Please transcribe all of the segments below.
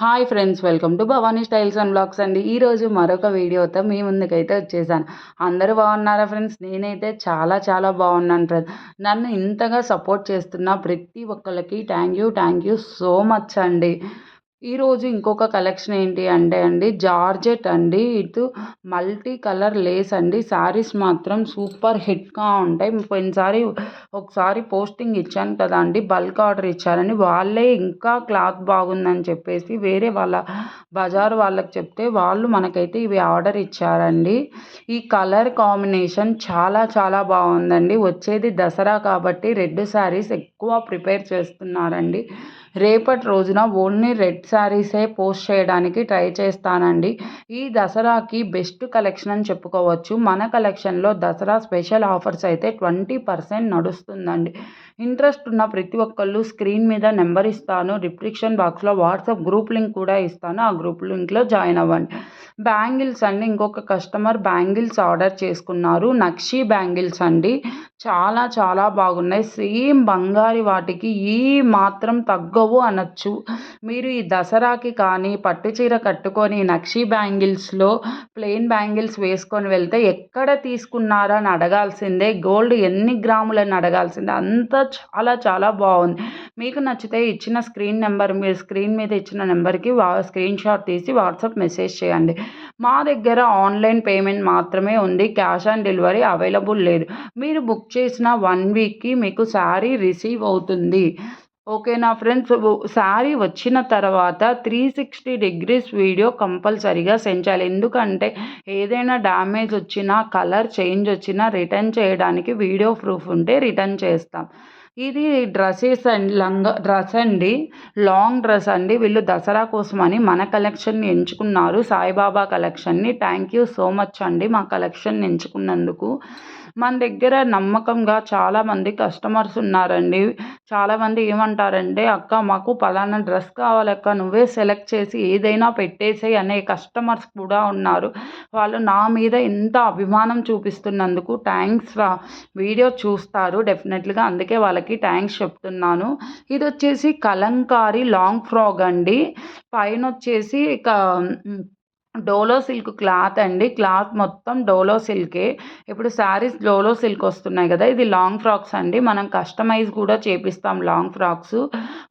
Hi friends welcome to Bhavani styles and blogs అండి. ఈరోజు మరొక వీడియోతో మీ ముందుకైతే వచ్చేసాను. అందరూ బాగున్నారా ఫ్రెండ్స్ నేనైతే చాలా చాలా బాగున్నాను ఫ్రెండ్స్ నన్ను ఇంతగా సపోర్ట్ చేస్తున్న ప్రతి ఒక్కరికి thank you thank you so much అండి. ఈరోజు ఇంకొక కలెక్షన్ ఏంటి అంటే అండి జార్జెట్ అండి. ఇటు మల్టీ కలర్ లేస్ అండి. శారీస్ మాత్రం సూపర్ హిట్గా ఉంటాయి. పోయినసారి ఒకసారి పోస్టింగ్ ఇచ్చాను కదా అండి. బల్క్ ఆర్డర్ ఇచ్చారని. వాళ్ళే ఇంకా క్లాత్ బాగుందని చెప్పేసి వేరే వాళ్ళ బజార్ వాళ్ళకి చెప్తే వాళ్ళు మనకైతే ఇవి ఆర్డర్ ఇచ్చారండి. ఈ కలర్ కాంబినేషన్ చాలా చాలా బాగుందండి. వచ్చేది దసరా కాబట్టి రెడ్ శారీస్ ఎక్కువ ప్రిపేర్ చేస్తున్నారండి. రేపటి రోజున ఓన్లీ రెడ్ శారీసే పోస్ట్ చేయడానికి ట్రై చేస్తానండి. ఈ దసరాకి బెస్ట్ కలెక్షన్ అని చెప్పుకోవచ్చు. మన కలెక్షన్లో దసరా స్పెషల్ ఆఫర్స్ అయితే ట్వంటీ పర్సెంట్ నడుస్తుందండి. ఇంట్రెస్ట్ ఉన్న ప్రతి ఒక్కళ్ళు స్క్రీన్ మీద నెంబర్ ఇస్తాను. డిస్క్రిప్షన్ బాక్స్లో వాట్సాప్ గ్రూప్ లింక్ కూడా ఇస్తాను. ఆ గ్రూప్ లింక్లో జాయిన్ అవ్వండి. బ్యాంగిల్స్ అండి. ఇంకొక కస్టమర్ బ్యాంగిల్స్ ఆర్డర్ చేసుకున్నారు. నక్షీ బ్యాంగిల్స్ అండి. చాలా చాలా బాగున్నాయి. సేమ్ బంగారి వాటికి ఈ మాత్రం తగ్గవు అనొచ్చు. మీరు ఈ దసరాకి కానీ పట్టు చీర కట్టుకొని నక్షీ బ్యాంగిల్స్లో ప్లెయిన్ బ్యాంగిల్స్ వేసుకొని వెళ్తే ఎక్కడ తీసుకున్నారా అని అడగాల్సిందే. గోల్డ్ ఎన్ని గ్రాములని అడగాల్సిందే. అంతా చాలా చాలా బాగుంది. మీకు నచ్చితే ఇచ్చిన స్క్రీన్ నెంబర్ మీరు స్క్రీన్ మీద ఇచ్చిన నెంబర్కి స్క్రీన్ షాట్ తీసి వాట్సాప్ మెసేజ్ చేయండి. మా దగ్గర ఆన్లైన్ పేమెంట్ మాత్రమే ఉంది. క్యాష్ ఆన్ డెలివరీ అవైలబుల్ లేదు. మీరు బుక్ చేసిన వన్ వీక్కి మీకు శారీ రిసీవ్ అవుతుంది. ఓకేనా ఫ్రెండ్స్ శారీ వచ్చిన తర్వాత త్రీ సిక్స్టీ డిగ్రీస్ వీడియో కంపల్సరీగా సెండ్ చేయాలి. ఎందుకంటే ఏదైనా డ్యామేజ్ వచ్చినా కలర్ చేంజ్ వచ్చినా రిటర్న్ చేయడానికి వీడియో ప్రూఫ్ ఉంటే రిటర్న్ చేస్తాం. ఇది డ్రెస్సెస్ అండ్ లంగా డ్రెస్ అండి లాంగ్ డ్రెస్ అండి. వీళ్ళు దసరా కోసమని మన కలెక్షన్ని ఎంచుకున్నారు. సాయిబాబా కలెక్షన్ని థ్యాంక్ యూ సో మచ్ అండి మా కలెక్షన్ ఎంచుకున్నందుకు. మన దగ్గర నమ్మకంగా చాలామంది కస్టమర్స్ ఉన్నారండి. చాలామంది ఏమంటారంటే అక్క మాకు పలానా డ్రెస్ కావాలక్క నువ్వే సెలెక్ట్ చేసి ఏదైనా పెట్టేసే అనే కస్టమర్స్ కూడా ఉన్నారు. వాళ్ళు నా మీద ఇంత అభిమానం చూపిస్తున్నందుకు థ్యాంక్స్ రా. వీడియో చూస్తారు డెఫినెట్లీగా. అందుకే వాళ్ళకి థ్యాంక్స్ చెప్తున్నాను. ఇది వచ్చేసి కలంకారీ లాంగ్ ఫ్రాక్ అండి. పైన వచ్చేసి ఇక డోలో సిల్క్ క్లాత్ అండి. క్లాత్ మొత్తం డోలో సిల్కే. ఇప్పుడు శారీస్ డోలో సిల్క్ వస్తున్నాయి కదా ఇది లాంగ్ ఫ్రాక్స్ అండి. మనం కస్టమైజ్ కూడా చేపిస్తాం లాంగ్ ఫ్రాక్స్.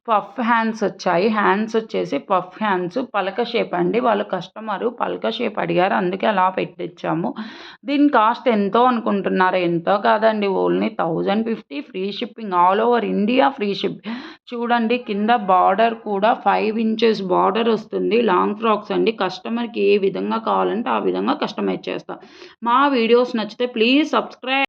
పఫ్ హ్యాండ్స్ వచ్చాయి. హ్యాండ్స్ వచ్చేసి పఫ్ హ్యాండ్స్. పలక షేప్ అండి. వాళ్ళు కస్టమరు పలక షేప్ అడిగారు. అందుకే అలా పెట్టించాము. దీని కాస్ట్ ఎంతో అనుకుంటున్నారు. ఎంతో కాదండి. Only thousand fifty free shipping. All over India free ship చూడండి కింద బార్డర్ కూడా ఫైవ్ ఇంచెస్ బార్డర్ వస్తుంది. లాంగ్ ఫ్రాక్స్ అండి. కస్టమర్కి ఏ విధంగా కావాలంటే ఆ విధంగా కస్టమైజ్ చేస్తాం. మా వీడియోస్ నచ్చితే ప్లీజ్ సబ్స్క్రైబ్